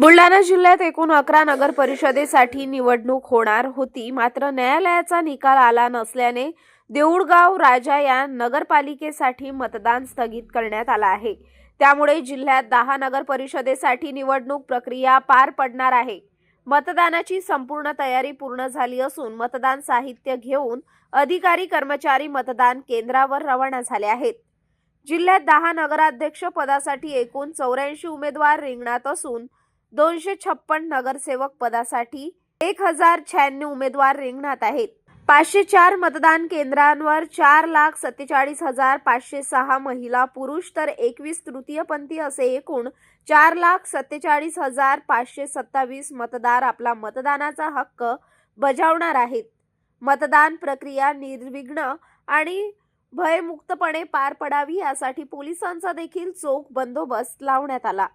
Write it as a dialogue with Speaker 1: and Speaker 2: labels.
Speaker 1: बुलढाणा जिल्ह्यात एकूण अकरा नगर परिषदेसाठी निवडणूक होणार होती. मात्र न्यायालयाचा निकाल आला नसल्याने देऊळगाव राजा या नगरपालिकेसाठी मतदान स्थगित करण्यात आलं आहे. त्यामुळे जिल्ह्यात दहा नगर परिषदेसाठी निवडणूक प्रक्रिया पार पडणार आहे. मतदानाची संपूर्ण तयारी पूर्ण झाली असून मतदान साहित्य घेऊन अधिकारी कर्मचारी मतदान केंद्रावर रवाना झाले आहेत. जिल्ह्यात दहा नगराध्यक्ष पदासाठी एकूण चौऱ्याऐंशी उमेदवार रिंगणात असून दोनशे छप्पन नगरसेवक पदासाठी एक हजार शहाण्णव उमेदवार रिंगणात आहेत. पाचशे चार मतदान केंद्रांवर चार लाख सत्तेचाळीस हजार पाचशे सहा महिला पुरुष तर एकवीस तृतीयपंथी असे एकूण चार लाख सत्तेचाळीस हजार पाचशे सत्तावीस मतदार आपला मतदानाचा हक्क बजावणार आहेत. मतदान प्रक्रिया निर्विघ्न आणि भयमुक्तपणे पार पडावी यासाठी पोलिसांचा देखील चोख बंदोबस्त लावण्यात आला.